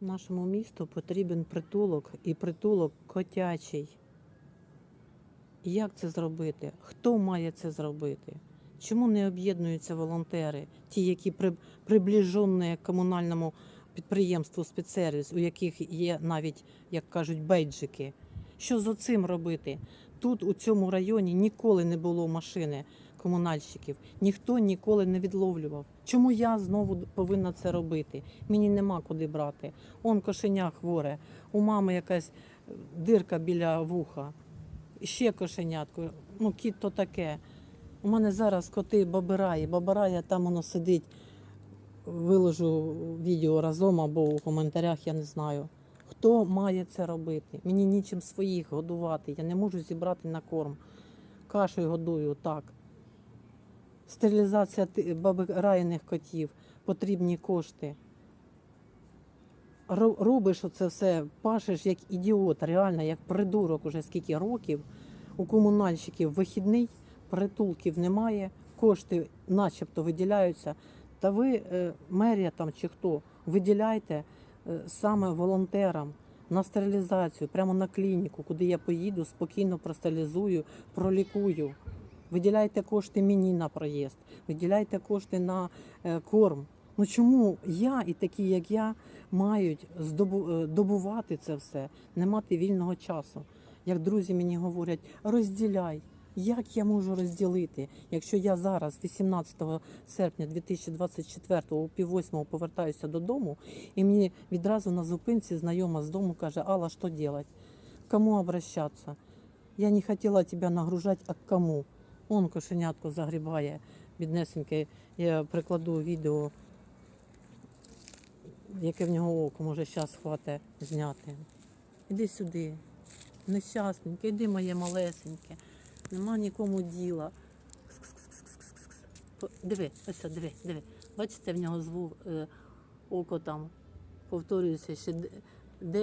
Нашому місту потрібен притулок і притулок котячий. Як це зробити? Хто має це зробити? Чому не об'єднуються волонтери, ті, які при, приближені комунальному підприємству спецсервіс, у яких є навіть, як кажуть, бейджики? Що з цим робити? Тут, у цьому районі, ніколи не було машини комунальщиків, ніхто ніколи не відловлював. Чому я знову повинна це робити? Мені нема куди брати. Он кошеня хворе, у мами якась е, дирка біля вуха, ще кошенятко. Ну, кіт то таке. У мене зараз коти бабирає, бабирає, там воно сидить. Виложу відео разом або у коментарях, я не знаю. Хто має це робити? Мені нічим своїх годувати. Я не можу зібрати на корм. Кашею годую так. Стерилізація бабираєних котів, потрібні кошти. Робиш оце все, пашеш як ідіот, реально, як придурок уже скільки років. У комунальщиків вихідний, притулків немає, кошти начебто виділяються. Та ви, е, мерія там чи хто, виділяйте е, саме волонтерам на стерилізацію, прямо на клініку, куди я поїду, спокійно простерилізую, пролікую. Виділяйте кошти мені на проїзд, виділяйте кошти на е, корм. Ну чому я і такі, як я, мають е, добувати це все, не мати вільного часу? Як друзі мені говорять, розділяй. Як я можу розділити, якщо я зараз, 18 серпня 2024 о пів восьмого повертаюся додому, і мені відразу на зупинці знайома з дому каже, Алла, що робити? Кому обращатися? Я не хотіла тебе нагружати, а кому? Он кошенятко загрібає, біднесеньке. Я прикладу відео, яке в нього око, може зараз хватить зняти. Іди сюди, нещасненьке, іди моє малесеньке. Нема нікому діла. Диви, ось, диви, диви. Бачите, в нього звук е, око там. Повторююся, ще